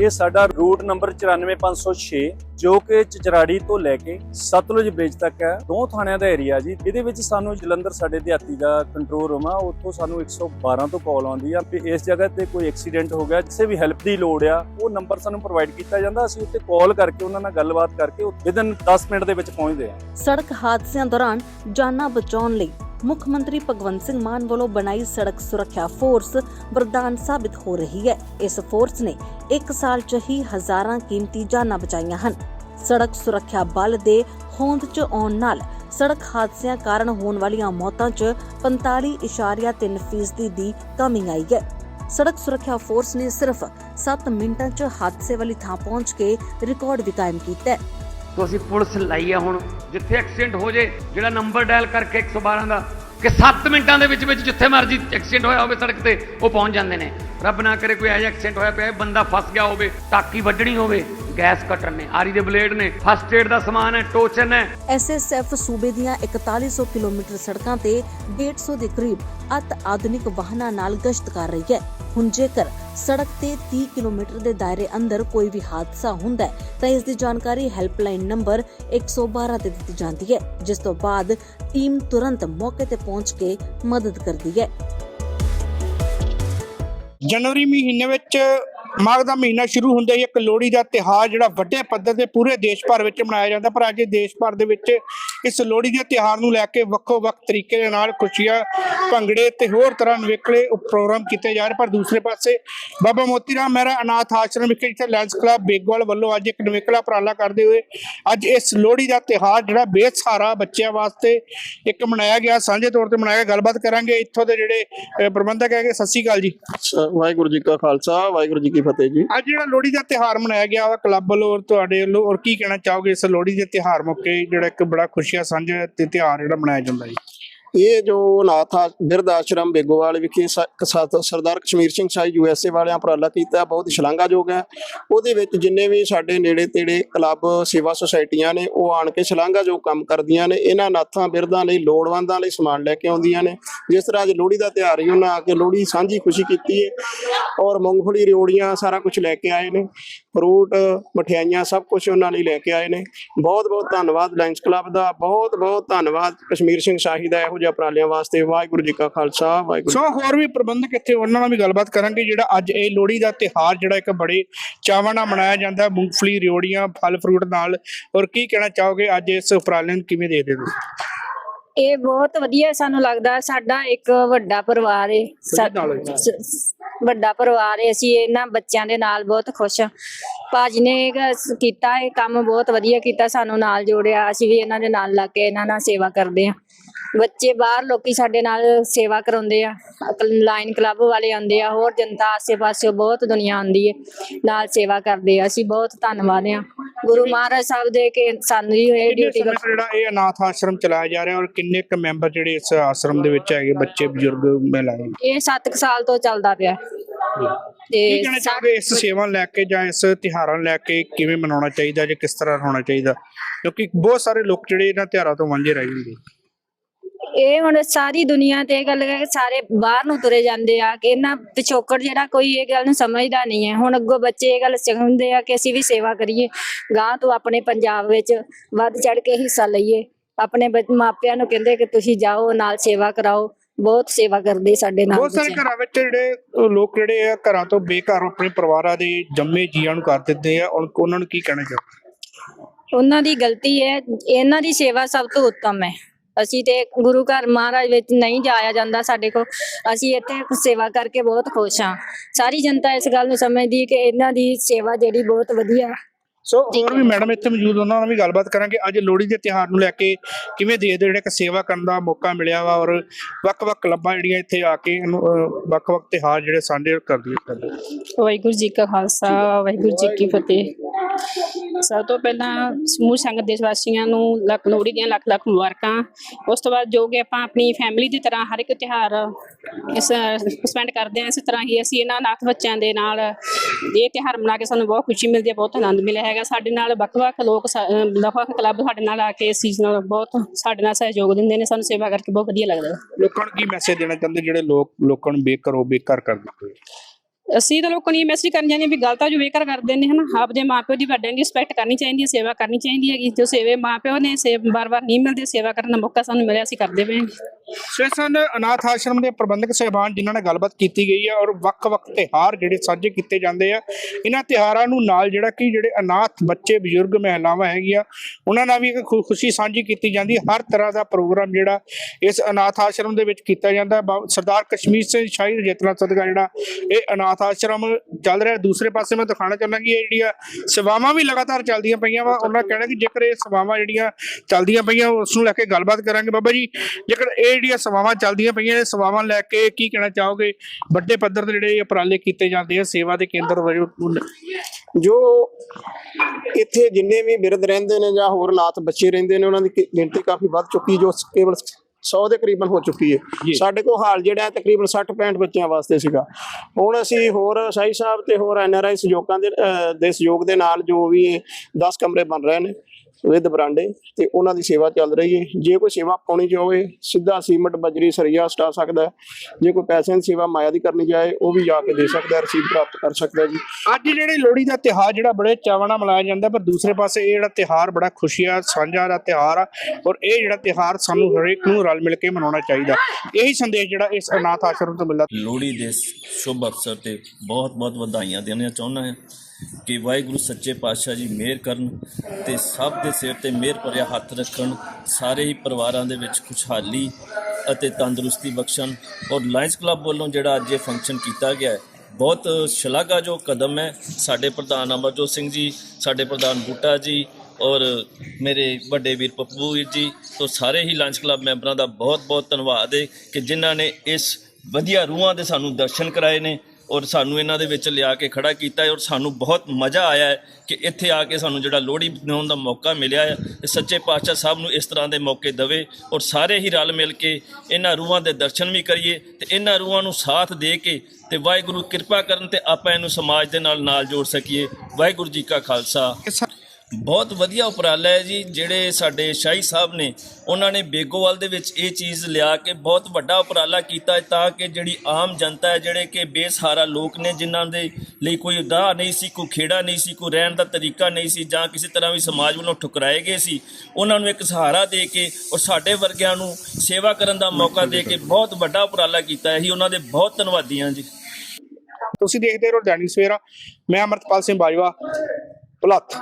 ਇਹ ਸਾਡਾ route number 94506 ਜੋ ਕਿ ਚਚਰਾੜੀ ਤੋਂ ਲੈ ਕੇ ਸਤਲੁਜ ਬ੍ਰਿਜ ਤੱਕ ਹੈ। ਦੋ ਥਾਣਿਆਂ ਦਾ ਏਰੀਆ ਜੀ। ਇਹਦੇ ਵਿੱਚ ਸਾਨੂੰ ਜਲੰਧਰ ਸਾਡੇ ਦਿਹਾਤੀ ਦਾ ਕੰਟਰੋਲ ਰੂਮ ਆ। ਉੱਥੋਂ ਸਾਨੂੰ 112 ਤੋਂ ਕਾਲ ਆਉਂਦੀ ਆ। ਕਿ ਇਸ ਜਗ੍ਹਾ ਤੇ ਕੋਈ ਐਕਸੀਡੈਂਟ ਹੋ ਗਿਆ, ਕਿਸੇ ਵੀ ਹੈਲਪ ਦੀ ਲੋੜ ਆ, ਉਹ ਨੰਬਰ ਸਾਨੂੰ ਪ੍ਰੋਵਾਈਡ ਕੀਤਾ ਜਾਂਦਾ। ਅਸੀਂ ਉੱਤੇ ਕਾਲ ਕਰਕੇ, ਉਹਨਾਂ ਨਾਲ ਗੱਲਬਾਤ ਕਰਕੇ ਵਿਦਨ 10 ਮਿੰਟ ਦੇ ਵਿੱਚ ਪਹੁੰਚਦੇ ਆ। ਸੜਕ ਹਾਦਸਿਆਂ ਦੌਰਾਨ ਜਾਨਾਂ ਬਚਾਉਣ ਲਈ ਮੁੱਖ ਮੰਤਰੀ ਭਗਵੰਤ ਸਿੰਘ ਮਾਨ ਵੱਲੋਂ ਬਣਾਈ ਸੜਕ ਸੁਰੱਖਿਆ ਫੋਰਸ ਵਰਦਾਨ ਸਾਬਿਤ ਹੋ ਰਹੀ ਹੈ। ਇਸ ਫੋਰਸ ਨੇ 1 ਸਾਲ 'ਚ ਹੀ ਹਜ਼ਾਰਾਂ ਕੀਮਤੀ ਜਾਨਾਂ ਬਚਾਈਆਂ ਹਨ। ਸੜਕ ਸੁਰੱਖਿਆ ਬਲ ਦੇ ਹੋਂਦ 'ਚ ਆਉਣ ਨਾਲ ਸੜਕ ਹਾਦਸਿਆਂ ਕਾਰਨ ਹੋਣ ਵਾਲੀਆਂ ਮੌਤਾਂ 'ਚ 45.3% ਫੀਸਦੀ ਦੀ ਕਮੀ ਆਈ ਹੈ। ਸੜਕ ਸੁਰੱਖਿਆ ਫੋਰਸ ਨੇ ਸਿਰਫ 7 ਮਿੰਟਾਂ 'ਚ ਹਾਦਸੇ ਵਾਲੀ ਥਾਂ ਪਹੁੰਚ ਕੇ ਰਿਕਾਰਡ ਵੀ ਕਾਇਮ ਕੀਤਾ ਹੈ। ਤੋਂ ਅਸੀਂ ਪੁਲਿਸ ਲਾਈ ਆ ਹੁਣ। ਜਿੱਥੇ ਐਕਸੀਡੈਂਟ ਹੋ ਜੇ, ਜਿਹੜਾ ਨੰਬਰ ਡਾਇਲ ਕਰਕੇ 112 ਦਾ, ਕਿ 7 ਮਿੰਟਾਂ ਦੇ ਵਿੱਚ ਵਿੱਚ ਜਿੱਥੇ ਮਰਜ਼ੀ ਐਕਸੀਡੈਂਟ ਹੋਇਆ ਹੋਵੇ ਸੜਕ ਤੇ, ਉਹ ਪਹੁੰਚ ਜਾਂਦੇ ਨੇ। ਰੱਬ ਨਾ ਕਰੇ ਕੋਈ ਇਹੋ ਐਕਸੀਡੈਂਟ ਹੋਇਆ ਪਿਆ ਬੰਦਾ ਫਸ ਗਿਆ ਹੋਵੇ, ਟਾਕੀ ਵੱਢਣੀ ਹੋਵੇ, ਗੈਸ ਕਟਰ ਨੇ, ਆਰੀ ਦੇ ਬਲੇਡ ਨੇ ਫਸਟ ਏਡ ਦਾ ਸਮਾਨ ਹੈ, ਟੋਚਨ ਹੈ। ਐਸਐਸਐਫ ਸੂਬੇ ਦੀਆਂ 4100 ਕਿਲੋਮੀਟਰ ਸੜਕਾਂ ਤੇ 150 ਦੇ ਕਰੀਬ ਅਤ ਆਧੁਨਿਕ ਵਾਹਨਾਂ ਨਾਲ ਗਸ਼ਤ ਕਰ ਰਹੀ ਹੈ। ਹੁਣ ਜੇਕਰ ਸੜਕ ਤੇ 30 ਕਿਲੋਮੀਟਰ ਦੇ ਦਾਇਰੇ ਅੰਦਰ ਕੋਈ ਵੀ ਹਾਦਸਾ ਹੁੰਦਾ ਹੈ, ਤਾਂ ਇਸ ਦੀ ਜਾਣਕਾਰੀ ਹੈਲਪਲਾਈਨ ਨੰਬਰ 112 ਤੇ ਦਿੱਤੀ ਜਾਂਦੀ ਹੈ, ਜਿਸ ਤੋਂ ਬਾਅਦ ਟੀਮ ਤੁਰੰਤ ਮੌਕੇ ਤੇ ਪਹੁੰਚ ਕੇ ਮਦਦ ਕਰਦੀ ਹੈ। ਜਨਵਰੀ ਮਹੀਨੇ ਵਿੱਚ ਮਾਘ ਦਾ ਮਹੀਨਾ ਸ਼ੁਰੂ ਹੁੰਦਾ ਹੀ ਇੱਕ ਲੋਹੜੀ ਦਾ ਤਿਹਾਰ ਜਿਹੜਾ ਵੱਡੇ ਪੱਧਰ ਤੇ ਪੂਰੇ ਦੇਸ਼ ਭਰ ਵਿੱਚ ਮਨਾਇਆ ਜਾਂਦਾ, ਪਰ ਅੱਜ ਦੇਸ਼ ਭਰ ਦੇ ਵਿੱਚ ਇਸ ਲੋਹੜੀ ਦੇ ਤਿਹਾਰ ਨੂੰ ਲੈ ਕੇ ਵੱਖੋ ਵੱਖ ਤਰੀਕੇ ਦੇ ਨਾਲ ਖੁਸ਼ੀਆਂ, ਭੰਗੜੇ ਤੇ ਹੋਰ ਤਰ੍ਹਾਂ ਨਿਵੇਕਲੇ ਪ੍ਰੋਗਰਾਮ ਕੀਤੇ ਜਾ ਰਹੇ, ਪਰ ਦੂਸਰੇ ਪਾਸੇ ਬਾਬਾ ਮੋਤੀ ਰਾਮ ਮਹਿਰਾ ਅਨਾਥ ਆਸ਼ਰਮ ਵਿਖੇ ਜਿੱਥੇ ਲੈਂਸ ਕਲੱਬ ਬੇਗਵਾਲ ਵੱਲੋਂ ਅੱਜ ਇੱਕ ਨਿਵੇਕਲਾ ਉਪਰਾਲਾ ਕਰਦੇ ਹੋਏ ਅੱਜ ਇਸ ਲੋਹੜੀ ਦਾ ਤਿਹਾਰ ਜਿਹੜਾ ਬੇਸਹਾਰਾ ਬੱਚਿਆਂ ਵਾਸਤੇ ਇੱਕ ਮਨਾਇਆ ਗਿਆ, ਸਾਂਝੇ ਤੌਰ ਤੇ ਮਨਾਇਆ ਗਿਆ, ਗੱਲਬਾਤ ਕਰਾਂਗੇ ਇੱਥੋਂ ਦੇ ਜਿਹੜੇ ਪ੍ਰਬੰਧਕ ਹੈਗੇ, ਸਤਿ ਸ਼੍ਰੀ ਅਕਾਲ ਜੀ। ਵਾਹਿਗੁਰੂ ਜੀ ਕਾ ਖਾਲਸਾ, ਵਾਹਿਗੁਰੂ ਜੀ ਕੀ ਫਤਿਹ ਜੀ। ਅੱਜ ਜਿਹੜਾ ਲੋਹੜੀ ਦਾ ਤਿਹਾਰ ਮਨਾਇਆ ਗਿਆ ਵਾ, ਕਲੱਬ ਵੱਲੋਂ ਔਰ ਤੁਹਾਡੇ ਵੱਲੋਂ, ਔਰ ਕੀ ਕਹਿਣਾ ਚਾਹੋਗੇ ਇਸ ਲੋਹੜੀ ਦੇ ਤਿਹਾਰ ਮੌਕੇ? ਜਿਹੜਾ ਇੱਕ ਬੜਾ ਖੁਸ਼ੀਆਂ ਸਾਂਝਾ ਤੇ ਤਿਹਾਰ ਜਿਹੜਾ ਮਨਾਇਆ ਜਾਂਦਾ ਜੀ। ਇਹ ਜੋ ਅਨਾਥ ਆ- ਬਿਰਧ ਆਸ਼ਰਮ ਬੇਗੋਵਾਲ ਵਿਖੇ ਸ- ਸਰਦਾਰ ਕਸ਼ਮੀਰ ਸਿੰਘ ਸ਼ਾਹੀ ਯੂਐਸਏ ਵਾਲਿਆਂ ਉਪਰਾਲਾ ਕੀਤਾ ਬਹੁਤ ਹੀ ਸ਼ਲਾਘਾਯੋਗ ਹੈ। ਉਹਦੇ ਵਿੱਚ ਜਿੰਨੇ ਵੀ ਸਾਡੇ ਨੇੜੇ ਤੇੜੇ ਕਲੱਬ, ਸੇਵਾ ਸੁਸਾਇਟੀਆਂ ਨੇ, ਉਹ ਆਣ ਕੇ ਸ਼ਲਾਘਾਯੋਗ ਕੰਮ ਕਰਦੀਆਂ ਨੇ। ਇਹਨਾਂ ਨਾਥਾਂ, ਬਿਰਧਾਂ ਲਈ, ਲੋੜਵੰਦਾਂ ਲਈ ਸਮਾਨ ਲੈ ਕੇ ਆਉਂਦੀਆਂ ਨੇ। ਜਿਸ ਤਰ੍ਹਾਂ ਅੱਜ ਲੋਹੜੀ ਦਾ ਤਿਉਹਾਰ ਹੀ ਉਹਨਾਂ ਆ ਕੇ ਲੋਹੜੀ ਸਾਂਝੀ ਖੁਸ਼ੀ ਕੀਤੀ ਹੈ ਔਰ ਮੂੰਗਫਲੀ, ਰਿਓੜੀਆਂ ਸਾਰਾ ਕੁਝ ਲੈ ਕੇ ਆਏ ਨੇ। ਫਰੂਟ, ਮਠਿਆਈਆਂ ਸਭ ਕੁਝ ਉਹਨਾਂ ਲਈ ਲੈ ਕੇ ਆਏ ਨੇ। ਬਹੁਤ ਬਹੁਤ ਧੰਨਵਾਦ ਲਾਇੰਸ ਕਲੱਬ ਦਾ। ਬਹੁਤ ਬਹੁਤ ਧੰਨਵਾਦ ਕਸ਼ਮੀਰ ਸਿੰਘ ਸ਼ਾਹੀ ਦਾ। ਇਹੋ ਜਿਹਾ ਉਪਰਾਲਿਆਂ ਵਾਸਤੇ ਵਾਹਿਗੁਰੂ ਜੀ ਕਾ ਖਾਲਸਾ ਵਾਹਿਗੁਰੂ ਸੋ ਹੋਰ ਵੀ ਪ੍ਰਬੰਧਕ ਇੱਥੇ ਉਹਨਾਂ ਨਾਲ ਵੀ ਗੱਲਬਾਤ ਕਰਾਂਗੇ ਜਿਹੜਾ ਅੱਜ ਇਹ ਲੋਹੜੀ ਦਾ ਤਿਹਾਰ ਜਿਹੜਾ ਇੱਕ ਬੜੇ ਚਾਵਾਂ ਨਾਲ ਮਨਾਇਆ ਜਾਂਦਾ ਹੈ ਮੂੰਗਫਲੀ ਰਿਓੜੀਆਂ ਫਲ ਫਰੂਟ ਨਾਲ। ਔਰ ਕੀ ਕਹਿਣਾ ਚਾਹੋਗੇ ਅੱਜ ਇਸ ਉਪਰਾਲੇ ਨੂੰ ਕਿਵੇਂ ਦੇਖਦੇ ਹੋ ਇਹ ਬਹੁਤ ਵਧੀਆ ਸਾਨੂੰ ਲੱਗਦਾ ਸਾਡਾ ਇੱਕ ਵੱਡਾ ਪਰਿਵਾਰ ਸਾ-। ਸ- ਵੱਡਾ ਪਰਿਵਾਰ ਏ ਅਸੀਂ ਇਹਨਾਂ ਬੱਚਿਆਂ ਦੇ ਨਾਲ ਬਹੁਤ ਖੁਸ਼ ਹਾਂ। ਭਾਜੀ ਨੇ ਇਹ ਕੀਤਾ ਇਹ ਕੰਮ ਬਹੁਤ ਵਧੀਆ ਕੀਤਾ ਸਾਨੂੰ ਨਾਲ ਜੋੜਿਆ ਅਸੀਂ ਵੀ ਇਹਨਾਂ ਦੇ ਨਾਲ ਲੱਗ ਕੇ ਇਹਨਾਂ ਨਾਲ ਸੇਵਾ ਕਰਦੇ ਹਾਂ। ਬੱਚੇ ਬਾਹਰ ਲੋਕੀ ਸਾਡੇ ਨਾਲ ਸੇਵਾ ਕਰਾਉਂਦੇ ਆ ਲਾਈਨ ਕਲੱਬ ਵਾਲੇ ਆਉਂਦੇ ਆ ਹੋਰ ਜਨਤਾ ਆਸੇ-ਪਾਸੇ ਬਹੁਤ ਦੁਨੀਆ ਆਉਂਦੀ ਹੈ ਨਾਲ ਸੇਵਾ ਕਰਦੇ ਆ ਅਸੀਂ ਬਹੁਤ ਧੰਨਵਾਦ ਆ। ਗੁਰੂ ਮਹਾਰਾਜ ਸਾਹਿਬ ਦੇ ਕੇ ਸਾਨੂੰ ਹੀ ਇਹ ਡਿਊਟੀ ਤੋਂ ਜਿਹੜਾ ਇਹ ਅਨਾਥ ਆਸ਼ਰਮ ਚਲਾਇਆ ਜਾ ਰਿਹਾ ਔਰ ਕਿੰਨੇ ਕੁ ਮੈਂਬਰ ਜਿਹੜੇ ਇਸ ਆਸ਼ਰਮ ਦੇ ਵਿੱਚ ਹੈਗੇ ਬੱਚੇ ਬਜ਼ੁਰਗ ਮਹਿਲਾਵਾਂ ਇਹ 7 ਸਾਲ ਤੋਂ ਚੱਲਦਾ ਪਿਆ। ਤੇ ਚਾਹੋਗੇ ਇਸ ਸੇਵਾ ਲੈ ਕੇ ਜਾਂ ਇਸ ਤਿਹਾਰਾਂ ਲੈ ਕੇ ਕਿਵੇਂ ਮਨਾਉਣਾ ਚਾਹੀਦਾ ਜਾਂ ਕਿਸ ਤਰ੍ਹਾਂ ਹੋਣਾ ਚਾਹੀਦਾ? ਕਿਉਂਕਿ ਬਹੁਤ ਸਾਰੇ ਲੋਕ ਜਿਹੜੇ ਇਹਨਾਂ ਤਿਹਾਰਾਂ ਤੋਂ ਵਾਂਝੇ ਰਹਿ ਜਾਂਦੇ। ਇਹ ਹੁਣ ਸਾਰੀ ਦੁਨੀਆ ਤੇ ਇਹ ਗੱਲ ਹੈ ਕਿ ਸਾਰੇ ਬਾਹਰ ਨੂੰ ਤੁਰੇ ਜਾਂਦੇ ਆ ਕਿ ਇਹਨਾਂ ਪਿਛੋਕੜ ਜਿਹੜਾ ਕੋਈ ਇਹ ਗੱਲ ਨੂੰ ਸਮਝਦਾ ਨਹੀਂ ਹੈ। ਹੁਣ ਅੱਗੋਂ ਬੱਚੇ ਇਹ ਗੱਲ ਚਾਹੁੰਦੇ ਆ ਕਿ ਅਸੀਂ ਵੀ ਸੇਵਾ ਕਰੀਏ ਗਾਂ ਤੋਂ ਆਪਣੇ ਪੰਜਾਬ ਵਿੱਚ ਵੱਧ ਚੜ ਕੇ ਹਿੱਸਾ ਲਈਏ। ਆਪਣੇ ਮਾਪਿਆਂ ਨੂੰ ਕਹਿੰਦੇ ਕਿ ਤੁਸੀਂ ਜਾਓ ਨਾਲ ਸੇਵਾ ਕਰਾਓ ਬਹੁਤ ਸੇਵਾ ਕਰਦੇ ਸਾਡੇ ਨਾਲ ਬਹੁਤ ਸਾਰੇ। ਘਰਾਂ ਵਿੱਚ ਜਿਹੜੇ ਲੋਕ ਜਿਹੜੇ ਆ ਘਰਾਂ ਤੋਂ ਬੇਘਰ ਆਪਣੇ ਪਰਿਵਾਰਾਂ ਦੇ ਜੰਮੇ ਜੀਆਂ ਨੂੰ ਕਰ ਦਿੰਦੇ ਆ। ਉਹਨਾਂ ਨੂੰ ਕੀ ਕਹਿਣਾ ਚਾਹੋਗੇ? ਉਹਨਾਂ ਦੀ ਗਲਤੀ ਹੈ ਇਹਨਾਂ ਦੀ ਸੇਵਾ ਸਭ ਤੋਂ ਉੱਤਮ ਹੈ। ਅਸੀਂ ਤੇ ਗੁਰੂ ਘਰ ਮਹਾਰਾਜ ਵਿੱਚ ਨਹੀਂ ਜਾਇਆ ਜਾਂਦਾ ਸਾਡੇ ਕੋਲ। ਅਸੀਂ ਇੱਥੇ ਸੇਵਾ ਕਰਕੇ ਬਹੁਤ ਖੁਸ਼ ਹਾਂ। ਸਾਰੀ ਜਨਤਾ ਇਸ ਗੱਲ ਨੂੰ ਸਮਝਦੀ ਹੈ ਕਿ ਇਹਨਾਂ ਦੀ ਸੇਵਾ ਜਿਹੜੀ ਬਹੁਤ ਵਧੀਆ ਸੋ ਹੋਰ ਵੀ ਮੈਡਮ ਇੱਥੇ ਮੌਜੂਦ ਉਹਨਾਂ ਨਾਲ ਵੀ ਗੱਲਬਾਤ ਕਰਾਂਗੇ। ਅੱਜ ਲੋਹੜੀ ਦੇ ਤਿਉਹਾਰ ਨੂੰ ਲੈ ਕੇ ਕਿਵੇਂ ਦੇਖਦੇ ਹੋ ਜਿਹੜੇ ਇੱਕ ਸੇਵਾ ਕਰਨ ਦਾ ਮੌਕਾ ਮਿਲਿਆ ਵਾ ਔਰ ਵੱਖ-ਵੱਖ ਕਲੱਬਾਂ ਜਿਹੜੀਆਂ ਇੱਥੇ ਆ ਕੇ ਇਹਨੂੰ, ਅਹ, ਵੱਖ-ਵੱਖ ਤਿਉਹਾਰ ਜਿਹੜੇ ਸਾਂਝੇ ਕਰਦੇ ਵਾਹਿਗੁਰੂ ਜੀ ਕਾ ਖਾਲਸਾ ਵਾਹਿਗੁਰੂ ਜੀ ਕੀ ਫਤਿਹ। ਸਭ ਤੋਂ ਪਹਿਲਾਂ ਸਮੂਹ ਸੰਗਤ ਦੇਸ਼ ਵਾਸੀਆਂ ਨੂੰ ਲੱਖ ਲੋਹੜੀ ਦੀਆਂ ਲੱਖ ਲੱਖ ਮੁਬਾਰਕਾਂ। ਉਸ ਤੋਂ ਬਾਅਦ ਜੋ ਕਿ ਆਪਾਂ ਆਪਣੀ ਫੈਮਿਲੀ ਦੀ ਤਰ੍ਹਾਂ ਹਰ ਇੱਕ ਤਿਉਹਾਰ ਇਸ ਸਪੈਂਡ ਕਰਦੇ ਹਾਂ ਇਸੇ ਤਰ੍ਹਾਂ ਹੀ ਅਸੀਂ ਇਹਨਾਂ ਅਨਾਥ ਬੱਚਿਆਂ ਦੇ ਨਾਲ ਇਹ ਤਿਉਹਾਰ ਮਨਾ ਕੇ ਸਾਨੂੰ ਬਹੁਤ ਖੁਸ਼ੀ ਮਿਲਦੀ ਹੈ ਬਹੁਤ ਆਨੰਦ ਮਿਲਿਆ ਹੈਗਾ ਸਾਡੇ ਨਾਲ ਵੱਖ-ਵੱਖ ਲੋਕ ਸਾ- ਵੱਖ-ਵੱਖ ਕਲੱਬ ਸਾਡੇ ਨਾਲ ਆ ਕੇ ਇਸ ਚੀਜ਼ ਨਾਲ ਬਹੁਤ ਸਾਡੇ ਨਾਲ ਸਹਿਯੋਗ ਦਿੰਦੇ ਨੇ ਸਾਨੂੰ ਸੇਵਾ ਕਰਕੇ ਬਹੁਤ ਵਧੀਆ ਲੱਗਦਾ ਲੋਕਾਂ ਨੂੰ ਕੀ ਮੈਸੇਜ ਦੇਣਾ ਚਾਹੁੰਦੇ ਜਿਹੜੇ ਲੋਕ ਲੋਕਾਂ ਨੂੰ ਬੇਘਰ ਹੋ ਬੇਘਰ ਕਰ ਦਿੱਤੇ ਅਸੀਂ ਤਾਂ ਲੋਕਾਂ ਨੂੰ ਇਹ ਮੈਸੇਜ ਕਰਨ ਜਾਂਦੇ ਵੀ ਗਲਤ ਜੋ ਬੇਕਾਰ ਕਰਦੇ ਨੇ ਹਨਾ ਆਪਦੇ ਮਾਪਿਓ ਦੀ ਵੱਡਿਆਂ ਦੀ ਰਿਸਪੈਕਟ ਕਰਨੀ ਚਾਹੀਦੀ ਹੈ ਸੇਵਾ ਕਰਨੀ ਚਾਹੀਦੀ ਹੈਗੀ ਜੋ ਸੇਵੇ ਮਾਪਿਓ ਨੇ ਸੇਵ ਬਾਰ-ਬਾਰ ਨਹੀਂ ਮਿਲਦੇ ਸੇਵਾ ਕਰਨ ਦਾ ਮੌਕਾ ਸਾਨੂੰ ਮਿਲਿਆ ਅਸੀਂ ਕਰਦੇ ਪਏ ਹਾਂ ਸੋ ਇਹ ਸਨ ਅਨਾਥ ਆਸ਼ਰਮ ਦੇ ਪ੍ਰਬੰਧਕ ਸਹਿਬਾਨ ਜਿਨ੍ਹਾਂ ਨਾਲ ਗੱਲਬਾਤ ਕੀਤੀ ਗਈ ਹੈ ਔਰ ਵੱਖ-ਵੱਖ ਤਿਹਾਰ ਜਿਹੜੇ ਸਾਂਝੇ ਕੀਤੇ ਜਾਂਦੇ ਆ, ਇਹਨਾਂ ਤਿਹਾਰਾਂ ਨੂੰ ਨਾਲ ਜਿਹੜਾ ਕਿ ਜਿਹੜੇ ਅਨਾਥ ਬੱਚੇ, ਬਜ਼ੁਰਗ, ਮਹਿਲਾਵਾਂ ਹੈਗੀਆਂ, ਉਹਨਾਂ ਨਾਲ ਵੀ ਇੱਕ ਖੁ- ਖੁਸ਼ੀ ਸਾਂਝੀ ਕੀਤੀ ਜਾਂਦੀ ਹਰ ਤਰ੍ਹਾਂ ਦਾ ਪ੍ਰੋਗਰਾਮ ਜਿਹੜਾ ਇਸ ਅਨਾਥ ਆਸ਼ਰਮ ਦੇ ਵਿੱਚ ਕੀਤਾ ਜਾਂਦਾ ਹੈ। ਸਰਦਾਰ ਕਸ਼ਮੀਰ ਸਿੰਘ ਸ਼ਾਹੀ ਦੇ ਸਦਕਾ ਜਿਹੜਾ ਇਹ ਅਨਾਥ ਆਸ਼ਰਮ ਚੱਲ ਰਿਹਾ ਦੂਸਰੇ ਪਾਸੇ ਮੈਂ ਦਿਖਾਣਾ ਚਾਹੁੰਦਾ ਕਿ ਇਹ ਜਿਹੜੀਆਂ ਸੇਵਾਵਾਂ ਵੀ ਲਗਾਤਾਰ ਚੱਲਦੀਆਂ ਪਈਆਂ ਵਾ। ਉਹਨਾਂ ਕਹਿਣਾ ਕਿ ਜੇਕਰ ਇਹ ਸੇਵਾਵਾਂ ਜਿਹੜੀਆਂ ਚੱਲਦੀਆਂ ਪਈਆਂ, ਉਸ ਨੂੰ ਲੈ ਕੇ ਗੱਲਬਾਤ ਕਰਾਂਗੇ। ਬਾਬਾ ਜੀ, ਜੇਕਰ ਇਹ ਜਿਹੜੀਆਂ ਸੇਵਾਵਾਂ ਚੱਲਦੀਆਂ ਪਈਆਂ ਇਹ ਸੇਵਾਵਾਂ ਲੈ ਕੇ ਕੀ ਕਹਿਣਾ ਚਾਹੋਗੇ? ਵੱਡੇ ਪੱਧਰ ਤੇ ਜਿਹੜੇ ਉਪਰਾਲੇ ਕੀਤੇ ਜਾਂਦੇ ਆ ਸੇਵਾ ਦੇ ਕੇਂਦਰ ਵਜੋਂ ਜੋ ਇੱਥੇ ਜਿੰਨੇ ਵੀ ਬਿਰਧ ਰਹਿੰਦੇ ਨੇ ਜਾਂ ਹੋਰ ਨਾਥ ਬੱਚੇ ਰਹਿੰਦੇ ਨੇ ਉਹਨਾਂ ਦੀ ਗਿਣਤੀ ਕਾਫੀ ਵੱਧ ਚੁੱਕੀ ਜੋ ਕੇਵਲ 100 ਦੇ ਕਰੀਬਨ ਹੋ ਚੁੱਕੀ ਹੈ। ਸਾਡੇ ਕੋਲ ਹਾਲ ਜਿਹੜਾ ਹੈ ਤਕਰੀਬਨ 60 65 ਬੱਚਿਆਂ ਵਾਸਤੇ ਸੀਗਾ। ਹੁਣ ਅਸੀਂ ਹੋਰ ਸਾਈ ਸਾਹਿਬ ਤੇ ਹੋਰ ਐਨਆਰਆਈ ਸਹਿਯੋਗਾਂ ਦੇ ਦੇ ਸਹਿਯੋਗ ਦੇ ਨਾਲ ਜੋ ਵੀ 10 ਕਮਰੇ ਬਣ ਰਹੇ ਨੇ ਵਿਦ ਬਰਾਂਡੇ ਤੇ ਉਹਨਾਂ ਦੀ ਸੇਵਾ ਚੱਲ ਰਹੀ ਹੈ। ਜੇ ਕੋਈ ਸੇਵਾ ਪਾਉਣੀ ਚਾਹੇ ਸਿੱਧਾ ਸੀਮਟ, ਬਜਰੀ, ਸਰੀਆ ਸਟਾ ਸਕਦਾ ਹੈ। ਜੇ ਕੋਈ ਪੈਸਿਆਂ ਦੀ ਸੇਵਾ ਮਾਇਆ ਦੀ ਕਰਨੀ ਚਾਹੇ ਉਹ ਵੀ ਜਾ ਕੇ ਦੇ ਸਕਦਾ ਹੈ, ਰਸੀਦ ਪ੍ਰਾਪਤ ਕਰ ਸਕਦਾ ਜੀ। ਅੱਜ ਜਿਹੜੇ ਲੋਹੜੀ ਦਾ ਤਿਹਾਰ ਜਿਹੜਾ ਬੜੇ ਚਾਵਾਂ ਨਾਲ ਮਨਾਇਆ ਜਾਂਦਾ ਪਰ ਦੂਸਰੇ ਪਾਸੇ ਇਹ ਜਿਹੜਾ ਤਿਹਾਰ ਬੜਾ ਖੁਸ਼ੀਆਂ ਸਾਂਝਾ ਦਾ ਤਿਹਾਰ ਆ, ਔਰ ਇਹ ਜਿਹੜਾ ਤਿਹਾਰ ਸਾਨੂੰ ਹਰੇਕ ਨੂੰ ਰਲ ਮਿਲ ਕੇ ਮਨਾਉਣਾ ਚਾਹੀਦਾ ਇਹੀ ਸੰਦੇਸ਼ ਜਿਹੜਾ ਇਸ ਅਨਾਥ ਆਸ਼ਰਮ ਤੋਂ ਮਿਲਦਾ। ਲੋਹੜੀ ਦੇ ਸ਼ੁਭ ਅਵਸਰ ਤੇ ਬਹੁਤ ਬਹੁਤ ਵਧਾਈਆਂ ਦੇਣੀਆਂ ਚਾਹੁੰਦਾ ਹਾਂ। ਕਿ ਵਾਹਿਗੁਰੂ ਸੱਚੇ ਪਾਤਸ਼ਾਹ ਜੀ ਮਿਹਰ ਕਰਨ ਤੇ ਸਭ ਦੇ ਸਿਰ ਤੇ ਮਿਹਰ ਭਰਿਆ ਹੱਥ ਰੱਖਣ, ਸਾਰੇ ਹੀ ਪਰਿਵਾਰਾਂ ਦੇ ਵਿੱਚ ਖੁਸ਼ਹਾਲੀ ਅਤੇ ਤੰਦਰੁਸਤੀ ਬਖਸ਼ਣ ਔਰ ਲਾਇੰਸ ਕਲੱਬ ਵੱਲੋਂ ਜਿਹੜਾ ਅੱਜ ਇਹ ਫੰਕਸ਼ਨ ਕੀਤਾ ਗਿਆ ਹੈ, ਬਹੁਤ ਸ਼ਲਾਘਾਯੋਗ ਕਦਮ ਹੈ। ਸਾਡੇ ਪ੍ਰਧਾਨ ਅਮਰਜੋਤ ਸਿੰਘ ਜੀ, ਸਾਡੇ ਪ੍ਰਧਾਨ ਬੂਟਾ ਜੀ ਔਰ ਮੇਰੇ ਵੱਡੇ ਵੀਰ ਪੱਪੂ ਵੀਰ ਜੀ, ਤੋਂ ਸਾਰੇ ਹੀ ਲੰਚ ਕਲੱਬ ਮੈਂਬਰਾਂ ਦਾ ਬਹੁਤ ਬਹੁਤ ਧੰਨਵਾਦ ਹੈ ਕਿ ਜਿਨ੍ਹਾਂ ਨੇ ਇਸ ਵਧੀਆ ਰੂਹਾਂ ਦੇ ਸਾਨੂੰ ਦਰਸ਼ਨ ਕਰਾਏ ਨੇ। ਔਰ ਸਾਨੂੰ ਇਹਨਾਂ ਦੇ ਵਿੱਚ ਲਿਆ ਕੇ ਖੜਾ ਕੀਤਾ ਹੈ ਔਰ ਸਾਨੂੰ ਬਹੁਤ ਮਜ਼ਾ ਆਇਆ ਹੈ ਕਿ ਇੱਥੇ ਆ ਕੇ ਸਾਨੂੰ ਜਿਹੜਾ ਲੋਹੜੀ ਮਨਾਉਣ ਦਾ ਮੌਕਾ ਮਿਲਿਆ ਹੈ ਤੇ ਸੱਚੇ ਪਾਤਸ਼ਾਹ ਸਾਹਿਬ ਨੂੰ ਇਸ ਤਰ੍ਹਾਂ ਦੇ ਮੌਕੇ ਦੇਵੇ ਔਰ ਸਾਰੇ ਹੀ ਰਲ ਮਿਲ ਕੇ ਇਹਨਾਂ ਰੂਹਾਂ ਦੇ ਦਰਸ਼ਨ ਵੀ ਕਰੀਏ ਤੇ ਇਹਨਾਂ ਰੂਹਾਂ ਨੂੰ ਸਾਥ ਦੇ ਕੇ ਤੇ ਵਾਹਿਗੁਰੂ ਕਿਰਪਾ ਕਰਨ ਤੇ ਆਪਾਂ ਇਹਨੂੰ ਸਮਾਜ ਦੇ ਨਾਲ ਨਾਲ ਜੋੜ ਸਕੀਏ। ਵਾਹਿਗੁਰੂ ਜੀ ਕਾ ਖਾਲਸਾ। ਬਹੁਤ ਵਧੀਆ ਉਪਰਾਲਾ ਹੈ ਜੀ, ਜਿਹੜੇ ਸਾਡੇ ਸ਼ਾਹੀ ਸਾਹਿਬ ਨੇ, ਉਹਨਾਂ ਨੇ ਬੇਗੋਵਾਲ ਦੇ ਵਿੱਚ ਇਹ ਚੀਜ਼ ਲਿਆ ਕੇ ਬਹੁਤ ਵੱਡਾ ਉਪਰਾਲਾ ਕੀਤਾ ਤਾਂ ਕਿ ਜਿਹੜੀ ਆਮ ਜਨਤਾ ਹੈ, ਜਿਹੜੇ ਕਿ ਬੇਸਹਾਰਾ ਲੋਕ ਨੇ, ਜਿਨ੍ਹਾਂ ਦੇ ਲਈ ਕੋਈ ਰਾਹ ਨਹੀਂ ਸੀ, ਕੋਈ ਖੇੜਾ ਨਹੀਂ ਸੀ, ਕੋਈ ਰਹਿਣ ਦਾ ਤਰੀਕਾ ਨਹੀਂ ਸੀ ਜਾਂ ਕਿਸੇ ਤਰ੍ਹਾਂ ਵੀ ਸਮਾਜ ਵੱਲੋਂ ਠੁਕਰਾਏ ਗਏ ਸੀ, ਉਹਨਾਂ ਨੂੰ ਇੱਕ ਸਹਾਰਾ ਦੇ ਕੇ ਔਰ ਸਾਡੇ ਵਰਗਿਆਂ ਨੂੰ ਸੇਵਾ ਕਰਨ ਦਾ ਮੌਕਾ ਦੇ ਕੇ ਬਹੁਤ ਵੱਡਾ ਉਪਰਾਲਾ ਕੀਤਾ ਹੈ। ਹੀ ਉਹਨਾਂ ਦੇ ਬਹੁਤ ਧੰਨਵਾਦੀ ਹਾਂ ਜੀ। ਤੁਸੀਂ ਦੇਖਦੇ ਰਹੋ ਦੈਨਿਕ ਸਵੇਰਾ ਮੈਂ ਅਮਰਤਪਾਲ ਸਿੰਘ ਬਾਜਵਾ, ਭੁਲੱਥ।